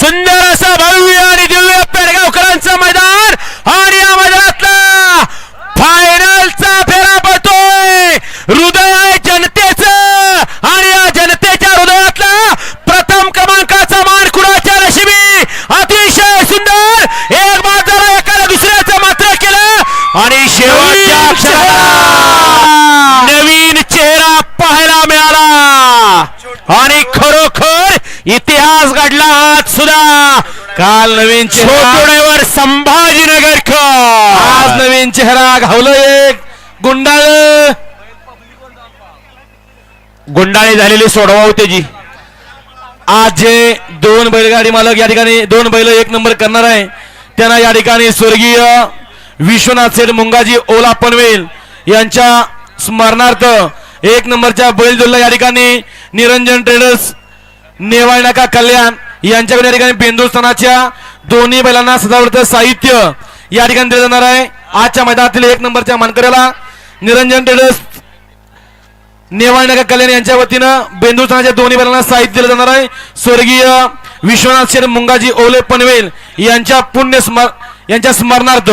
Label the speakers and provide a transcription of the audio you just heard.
Speaker 1: सुंदर असं भव्य आणि दिव्य पेडगावकरांचं मैदान आणि या मैदानातला फायनलचा फेरा पडतोय. हृदय आहे जनतेचं आणि या जनतेच्या हृदयातला प्रथम क्रमांकाचा मान कुणाच्या नशिबी? अतिशय सुंदर. एक बाद झाला एकाला दुसऱ्याचं मात्र केलं. आणि शेवटच्या नवीन चेहरा पाहायला मिळाला. आणि खरोखर इतिहास घडला.
Speaker 2: काल नवीन चेहरा
Speaker 1: संभाजीनगरकर
Speaker 2: आज नवीन चेहरा घावलं एक. गुंडाळ.
Speaker 1: गुंडाळी झालेली सोडवा होते जी
Speaker 2: आज जे दोन बैलगाडी मालक या ठिकाणी दोन बैल एक नंबर करणार आहे. त्यांना या ठिकाणी स्वर्गीय विश्वनाथ सेठ मुंगाजी ओला पनवेल यांच्या स्मरणार्थ एक नंबरच्या बैलजोडला या ठिकाणी निरंजन ट्रेडर्स नेवाळ नाका कल्याण यांच्याकडे या ठिकाणी बेंदुस्थानाच्या दोन्ही बैलांना सजावटचं साहित्य या ठिकाणी दिलं जाणार आहे. आजच्या मैदानातील एक नंबरच्या मानकऱ्याला निरंजन ट्रेडर्स नेवाळनगर कल्याण यांच्या वतीनं बेंदुस्थानाच्या दोन्ही बैलांना साहित्य दिलं जाणार आहे. स्वर्गीय विश्वनाथ शेठ मुंगाजी ओले पनवेल यांच्या पुण्य स्मर यांच्या स्मरणार्थ